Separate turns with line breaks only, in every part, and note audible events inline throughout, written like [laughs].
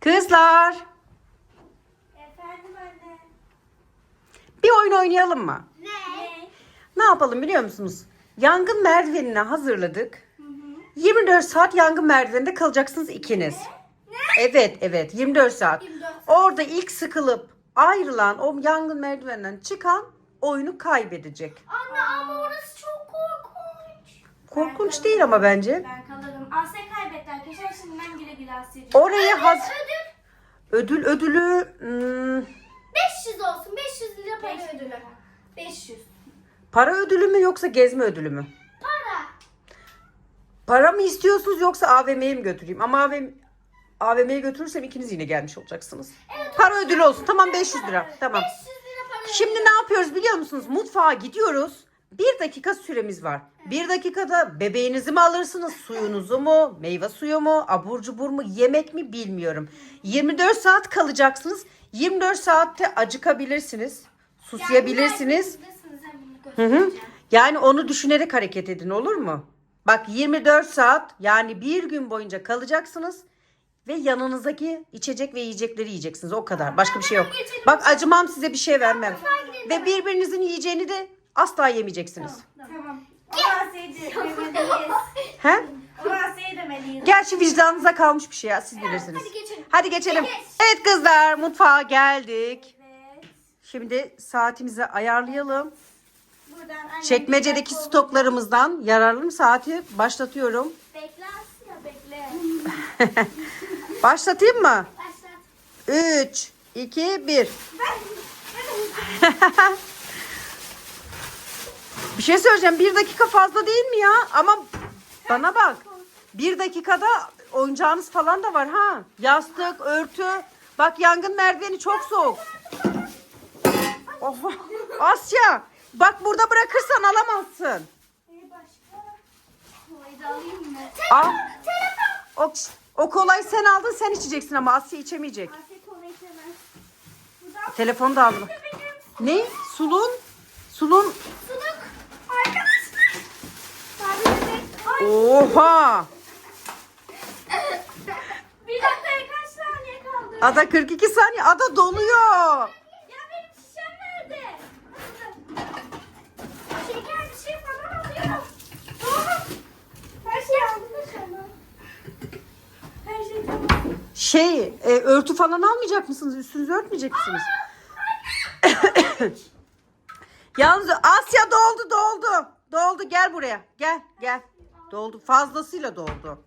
Kızlar,
Efendim anne.
bir oyun oynayalım mı?
Ne?
Ne yapalım biliyor musunuz? Yangın merdivenini hazırladık. 24 saat yangın merdiveninde kalacaksınız ikiniz. Evet, evet. 24 saat.
24 saat.
Orada ilk sıkılıp ayrılan o yangın merdiveninden çıkan oyunu kaybedecek.
Anne ama orası çok korkunç.
Korkunç değil ama bence.
Ben kalırım. Asya kaybetti arkadaşlar. Şimdiden güle güle Asya'cığım.
Oraya haz
Ödül.
ödül ödülü hmm,
500 olsun. 500 lira para ödülü. 500.
para ödülü mü yoksa gezme ödülü mü?
Para.
Para mı istiyorsunuz yoksa AVM'ye mi götüreyim? Ama AVM, AVM'ye götürürsem ikiniz yine gelmiş olacaksınız. Para ödülü olsun. Tamam 500 lira. Tamam.
500 lira para
Şimdi ne yapıyoruz biliyor musunuz? Mutfağa gidiyoruz. Bir dakika süremiz var. Bir dakikada bebeğinizi mi alırsınız? Suyunuzu mu? Meyve suyu mu? Abur cubur mu? Yemek mi? Bilmiyorum. 24 saat kalacaksınız. 24 saatte acıkabilirsiniz. Susayabilirsiniz. Hı hı. Yani onu düşünerek hareket edin olur mu? Bak 24 saat yani bir gün boyunca kalacaksınız ve yanınızdaki içecek ve yiyecekleri yiyeceksiniz. O kadar. Başka bir şey yok. Bak acımam size bir şey vermem. Ve birbirinizin yiyeceğini de asla yemeyeceksiniz.
Tamam. O Asya'yı demeliyiz.
He?
Asya'yı demeliyiz.
Gerçi vicdanınıza kalmış bir şey ya siz bilirsiniz.
hadi geçelim.
Hadi geçelim. Evet kızlar mutfağa geldik.
Evet.
Şimdi saatimizi ayarlayalım.
Buradan annem
Çekmecedeki stoklarımızdan yararlı saati başlatıyorum.
Bekle Asya [laughs] bekle.
Başlatayım mı?
Başlat.
3, 2, 1. Bir şey söyleyeceğim. Bir dakika fazla değil mi ya? Ama bana bak. Bir dakikada oyuncağınız falan da var ha. Yastık, örtü. Bak yangın merdiveni çok soğuk. Oh, Asya. Bak burada bırakırsan alamazsın.
Başka? Kolayı da alayım mı?
Al. O, o kolayı sen aldın sen içeceksin ama Asya içemeyecek. Telefonu da aldım. Ne? Sulun? Sulun.
suluk. Arkadaşlar. Sabri bebek. Ay.
Oha.
Bir dakikaya kaç saniye kaldı?
Ada 42 saniye. Ada doluyor.
Ya benim şişem nerede? Şeker bir şey falan alıyorum. Doğru. Her şeyi aldım sana. Her şey tamam.
Şey, e, örtü falan almayacak mısınız? Üstünüzü örtmeyecek misiniz? Yalnız Asya doldu doldu. Doldu gel buraya. Gel gel. Doldu. Fazlasıyla doldu.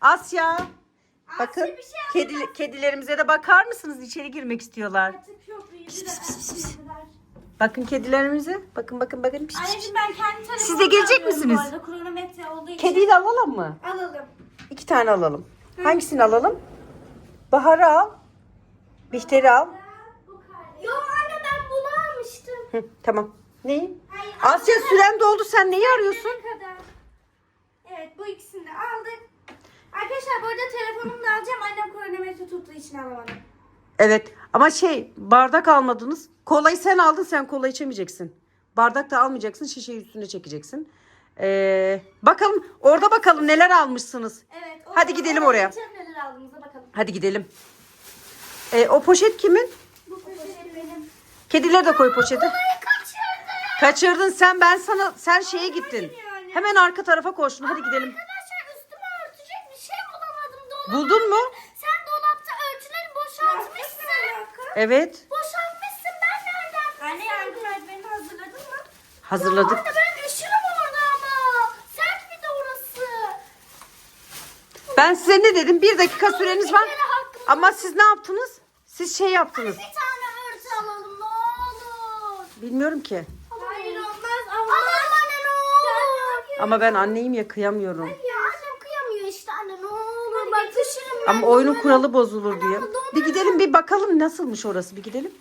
Asya. Bakın
bir şey
kedi, kedilerimize de bakar mısınız? İçeri girmek istiyorlar.
Artık çok büyüdü de kadar.
Bakın kedilerimize. Bakın bakın bakın. Pis, pis, pis.
Anneciğim ben kendi
Siz de gelecek misiniz?
Bu arada kronometre olduğu için.
Kediyi de alalım mı?
Alalım.
İki tane alalım. Hangisini alalım? Bahar'ı al. Bihter'i al.
Yok anne ben bunu almıştım.
Hı, tamam. Neyi?
Hayır,
Asya süren doldu. Sen neyi arıyorsun?
Evet bu ikisini de aldık. Arkadaşlar bu arada telefonumu da alacağım. Annem kronometre tuttuğu için alamadım.
Evet ama şey bardak almadınız. Kolayı sen aldın sen kola içemeyeceksin. Bardak da almayacaksın şişeyi üstüne çekeceksin. Ee, bakalım orada bakalım neler almışsınız.
Evet. o
Hadi
zaman
gidelim oraya.
neler aldığımıza bakalım.
Hadi gidelim. Ee, o poşet kimin?
Bu poşet benim.
Kedileri de koy poşete.
Ay kaçırdım.
Kaçırdın sen ben sana sen şeye gittin.
yani.
Hemen arka tarafa koştun. Hadi gidelim.
Arkadaşlar üstüme örtecek bir şey bulamadım. Dolap.
Buldun mu?
Sen dolapta örtüleri boşaltmışsın.
Evet.
Boşaltmışsın ben nereden? Anne yardım et beni hazırladın mı?
Hazırladık.
Anne ben üşürüm orada ama. Sert bir de orası.
Ben size ne dedim? Bir dakika süreniz var.
Bir
Ama siz ne yaptınız? Siz şey yaptınız.
Bir tane örtü alalım ne olur.
Bilmiyorum ki.
Hayır olmaz. Alalım anne ne olur.
Ama ben anneyim ya kıyamıyorum.
Ya annem kıyamıyor işte anne ne olur. Bak üşürüm ben.
Ama oyunun kuralı bozulur diye. Bir gidelim bir bakalım nasılmış orası bir gidelim.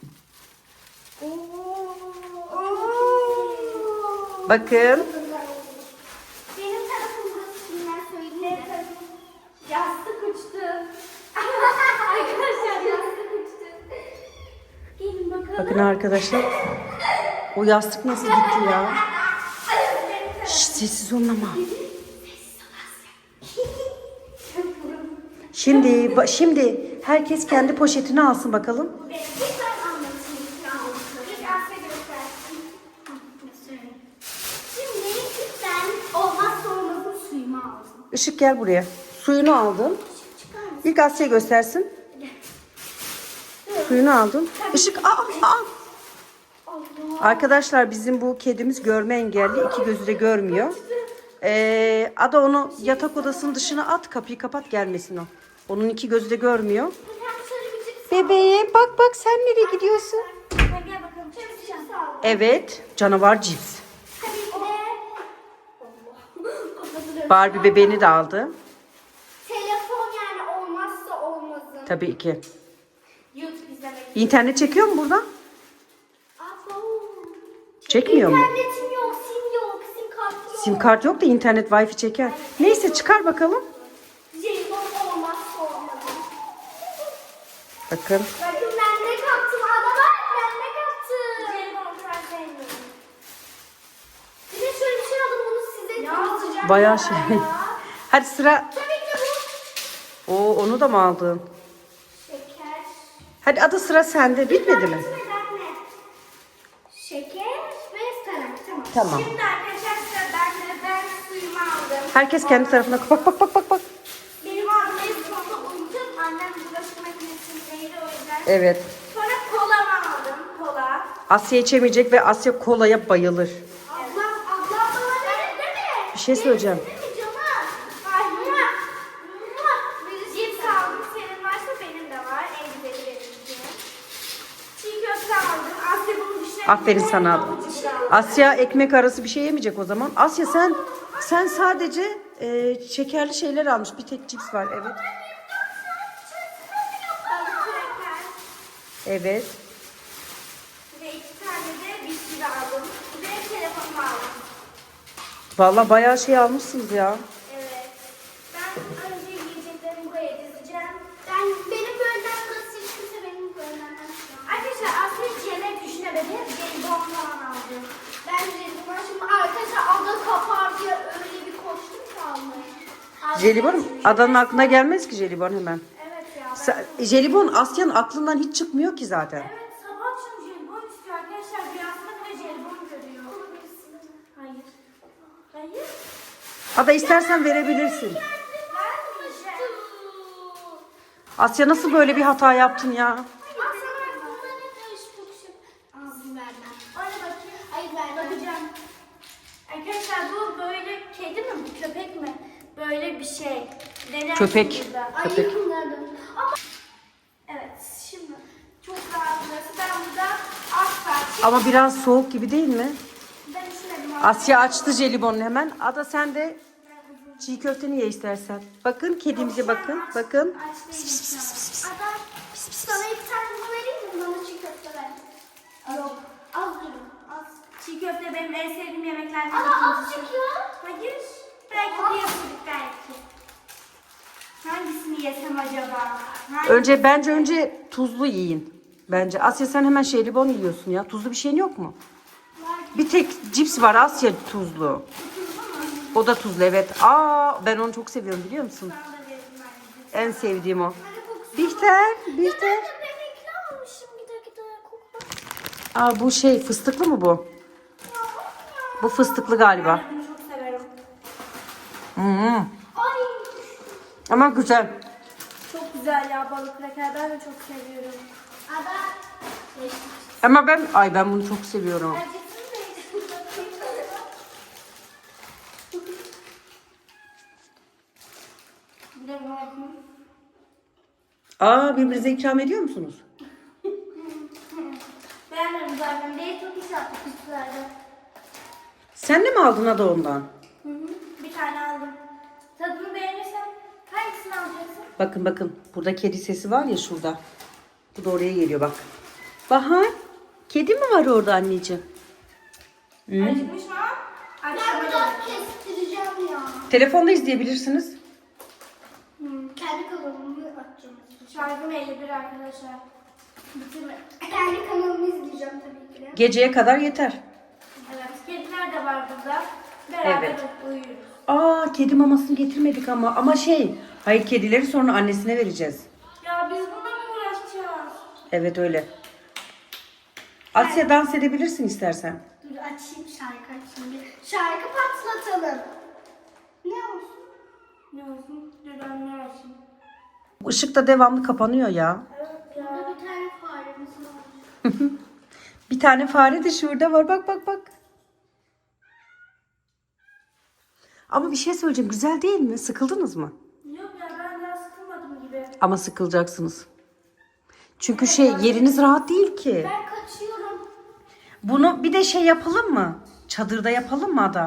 Bakın.
Benim tarafım burası kimler söyleyeyim. Yastık uçtu. [laughs] Arkadaşlar yastık uçtu. Gelin bakalım.
Bakın arkadaşlar. O yastık nasıl gitti ya? Sessiz olun ama. [laughs] Şimdi şimdi Herkes kendi poşetini alsın bakalım. Işık gel buraya. Suyunu aldın. İlk Asya göstersin. Suyunu aldın. Işık aa, aa. Arkadaşlar bizim bu kedimiz görme engelli. iki gözü de görmüyor. Ee, Ada onu yatak odasının dışına at. Kapıyı kapat gelmesin o. Onun iki gözü de görmüyor. Bebeğim bak bak sen nereye gidiyorsun? Evet canavar cips. Barbie bebeğini de aldı.
Telefon yani olmazsa olmazın.
Tabii ki.
YouTube izlemek.
İnternet çekiyor mu burada? Çekmiyor mu?
İnternetim yok, sim yok, sim kart yok.
Sim kart yok da internet wifi çeker. Neyse çıkar bakalım.
Jelibon olmazsa olmazın.
Bakın.
Bakın ben ne kaptım ada var, ben ne kaptım. Jelibon ben sevmiyorum. Bir de şöyle bir şey aldım bunu size tanıtacağım.
Bayağı şey. [laughs] Hadi sıra.
Tabii ki bu.
Oo onu da mı aldın?
Şeker.
Hadi adı sıra sende. Bitmedi mi?
Ben ne? Şeker ve sarımsak. Tamam. Şimdi arkadaşlar sıra bende. Ben suyumu aldım.
Herkes kendi tarafına. Bak bak bak bak bak.
Benim aldığım en sonunda unuttum. Annem bulaşık makinesindeydi o yüzden.
Evet.
Sonra kolamı aldım. Kola.
Asya içemeyecek ve Asya kolaya bayılır.
Ablam, ablam bana verir değil mi?
Bir şey söyleyeceğim.
De düşünebilir.
Aferin sana.
Aldım.
Asya ekmek arası bir şey yemeyecek o zaman. Asya sen sen sadece e, şekerli şeyler almış. Bir tek cips var. Evet. Evet.
Ve iki tane de bisküvi aldım. Ve telefonumu aldım.
Vallahi bayağı şey almışsınız ya.
Evet. Ben önce yiyeceklerimi buraya dizeceğim. Ben benim bölümden burası hiç kimse benim bölümden Arkadaşlar aslında yemek düşünemedi. Jelibon falan aldım. Ben jelibon şimdi arkadaşlar ada kapar diye öyle bir koştum ki almış. Ada
Jelibon adanın aklına gelmez ki jelibon hemen.
Evet ya. Ben...
Jelibon Asya'nın aklından hiç çıkmıyor ki zaten.
Evet sabah akşam jelibon istiyor arkadaşlar. Rüyasında bile jelibon görüyor. Hayır. Hayır.
Ada istersen verebilirsin. Asya nasıl böyle bir hata yaptın ya?
Bakacağım. Arkadaşlar bu böyle kedi mi bu köpek mi? Böyle bir şey. Neden
Köpek, köpek.
Ama... Evet şimdi çok rahat burası. Ben burada az parça.
Ama biraz soğuk gibi değil mi?
Ben düşünmedim.
Asya açtı jelibonu hemen. Ada sen de çiğ köfteni ye istersen. Bakın kedimize bakın. Bakın.
Aç değilim şu an. Ada, sana iki tane bunu vereyim mi? Bana çiğ köfte ver. Yok. Az durun. Az. Çiğ köfte benim en sevdiğim yemeklerden Ama az çıkıyor. Hayır. Belki bir yapıyorduk belki. Yesem acaba? Hangi-
Önce bence önce tuzlu yiyin. Bence. Asya sen hemen jelibon yiyorsun ya. Tuzlu bir şeyin yok mu?
Var.
Bir tek cips var Asya tuzlu. O da tuzlu evet. Aa ben onu çok seviyorum biliyor musun? En sevdiğim o. Bihter, Bihter. Aa bu şey fıstıklı mı bu? Bu fıstıklı galiba.
Ben bunu çok severim.
Hmm.
Ay.
Ama güzel.
Güzel ya balık kraker. Ben de çok seviyorum. Ada.
Ama ben ay ben bunu çok seviyorum. Aa birbirinize ikram ediyor musunuz?
Beğenmedim zaten. Değil çok iş yaptık üstlerde.
Sen de mi aldın Ada ondan?
Hı hı. Bir tane aldım. Tadını beğenirsen hangisini alacaksın?
Bakın bakın burada kedi sesi var ya şurada. Bu da oraya geliyor bak. Bahar kedi mi var orada anneciğim?
Acıkmış mı? Ben biraz kestireceğim ya.
Telefonda izleyebilirsiniz.
Kendi kanalımı açacağım. Şarjım 51 arkadaşlar. Bitirme. [laughs] Kendi kanalımı izleyeceğim tabii ki de.
Geceye kadar yeter.
Evet. Kediler de var burada. Beraber
Evet.
uyuyoruz.
Aa kedi mamasını getirmedik ama ama şey hayır kedileri sonra annesine vereceğiz.
Ya biz bunu
Evet öyle. Asya dans edebilirsin istersen.
Dur açayım şarkı açayım. bir. Şarkı patlatalım. Ne olsun? Ne olsun? Dur ben ne açayım?
Işık da devamlı kapanıyor ya.
Burada bir tane faremiz var. [laughs]
Bir tane fare de şurada var. Bak bak bak. Ama bir şey söyleyeceğim. Güzel değil mi? Sıkıldınız mı?
Yok ya ben daha sıkılmadım gibi.
Ama sıkılacaksınız. Çünkü şey yeriniz rahat değil ki.
Ben kaçıyorum.
Bunu bir de şey yapalım mı? Çadırda yapalım mı ada?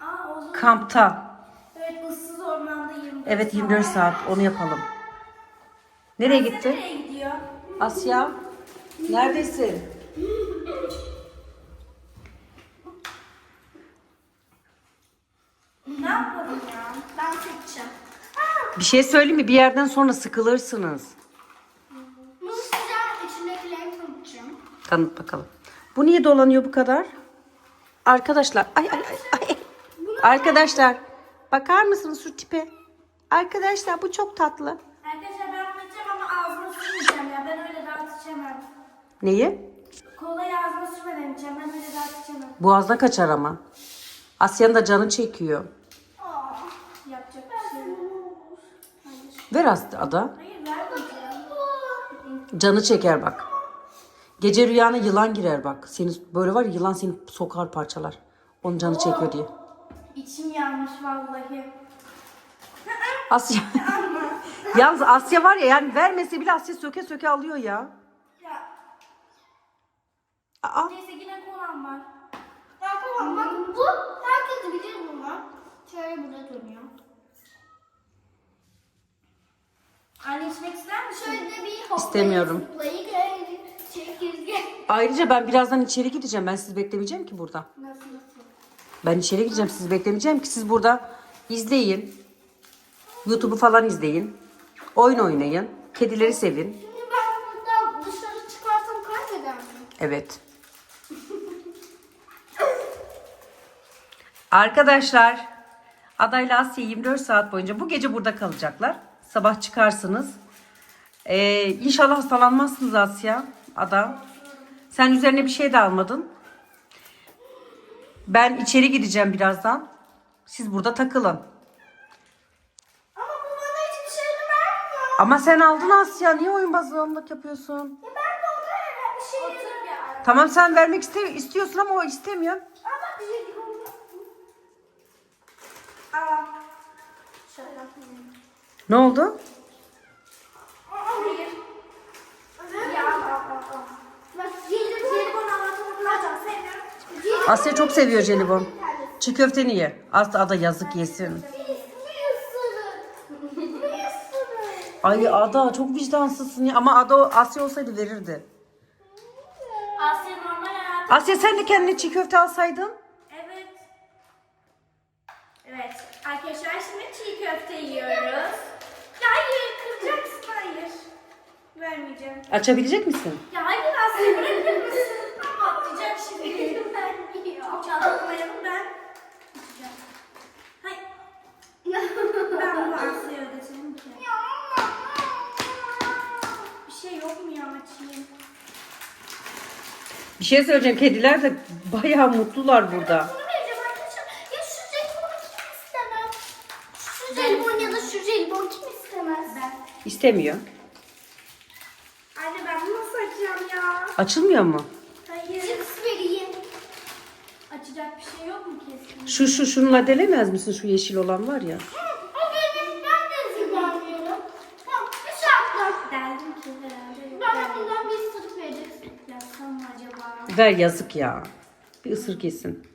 Aa o zaman.
Kampta.
Evet ıssız ormanda 24
Evet 24 saat onu yapalım. Nereye gitti?
Nereye gidiyor?
Asya. Neredesin? [laughs]
Ne yapalım ya? Ben seçeceğim.
Bir şey söyleyeyim mi? Bir yerden sonra sıkılırsınız.
Bunu size içindekileri tanıtacağım.
Tanıt bakalım. Bu niye dolanıyor bu kadar? Arkadaşlar. Ay ay ay. ay. Arkadaşlar. Bakar mısınız şu tipe? Arkadaşlar bu çok tatlı.
Arkadaşlar ben yapacağım ama ağzıma sürmeyeceğim ya. Ben öyle rahat içemem.
Neyi?
Kolayı ağzıma sürmeden içeceğim. Ben öyle rahat içemem.
Boğazda kaçar ama. Asya'nın da canı çekiyor.
Aa, yapacak bir şey yok. Hayır.
Ver Aslı ada.
Hayır vermeyeceğim.
Canı çeker bak. Gece rüyana yılan girer bak. Seni böyle var ya yılan seni sokar parçalar. Onun canı çekiyor diye.
İçim yanmış vallahi. [laughs]
Asya. Yalnız Asya var ya yani vermese bile Asya söke söke alıyor ya.
Ya
Aa,
neyse yine kolam var. Ya tamam bak bu herkes bilir bunu. Şöyle burada dönüyor. Anne içmek ister misin? Şöyle bir hoplayıp
İstemiyorum.
zıplayıp çekirge.
ayrıca ben birazdan içeri gideceğim. Ben sizi beklemeyeceğim ki burada.
Nasıl nasıl?
Ben içeri gideceğim. Sizi beklemeyeceğim ki siz burada izleyin. YouTube'u falan izleyin. Oyun oynayın. Kedileri sevin.
Şimdi ben buradan dışarı çıkarsam kaybeder miyim?
Evet. Arkadaşlar adayla Asya 24 saat boyunca bu gece burada kalacaklar. Sabah çıkarsınız. Ee, inşallah hastalanmazsınız Asya. Ada. Sen üzerine bir şey de almadın. Ben içeri gideceğim birazdan. Siz burada takılın.
Ama bu bana hiçbir şey vermiyor.
Ama sen aldın Asya. Niye oyun bazlılık yapıyorsun?
Ya ben de ona bir şey ya.
Tamam sen vermek iste istiyorsun ama o istemiyor.
Ama bir şey. Aa. Şöyle yapayım.
Ne oldu? Asya çok seviyor jelibon. Çiğ köfteni ye. Aslı ada yazık yesin. Ay Ada çok vicdansızsın ya. Ama Ada Asya olsaydı verirdi.
Asya normal hayatı.
Asya sen de kendine çiğ köfte alsaydın.
Evet. Evet. Arkadaşlar şimdi çiğ köfte yiyoruz. Ya hayır kıracaksın hayır. Vermeyeceğim.
Açabilecek misin?
Ya hayır Asya bırakır mısın? Atlayacak şimdi. Vermiyor. Çalkalayalım ben. içeceğim. Hayır. Ben bunu Asya'ya ödetirim ki. Bir şey yok mu ya açayım?
Bir şey söyleyeceğim. Kediler de bayağı mutlular burada.
Bunu vereceğim arkadaşlar. Ya şu jelibonu kim istemez? Şu jelibon ya da şu jelibon kim istemez? Ben.
İstemiyor.
Anne ben bunu nasıl açacağım ya?
Açılmıyor mu?
Hayır. Cips vereyim. Açacak bir şey yok mu kesin?
Şu şu şununla delemez misin? Şu yeşil olan var ya.
O benim. Ben de izin vermiyorum. Tamam. Bir şartla. Derdim ki herhalde. Bana bundan bir ısırık vereceksin. Yapsam mı acaba?
Ver yazık ya. Bir ısırık yesin.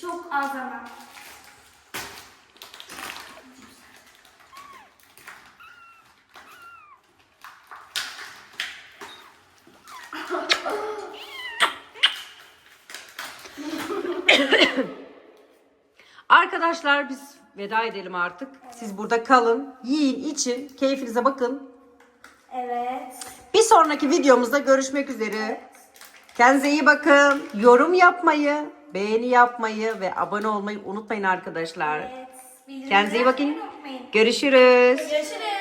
Çok az ama.
Arkadaşlar biz veda edelim artık. Siz burada kalın. Yiyin, için, keyfinize bakın.
Evet.
Bir sonraki videomuzda görüşmek üzere. Kendinize iyi bakın. Yorum yapmayı, beğeni yapmayı ve abone olmayı unutmayın arkadaşlar.
Evet.
Kendinize iyi bakın. Görüşürüz.
Görüşürüz.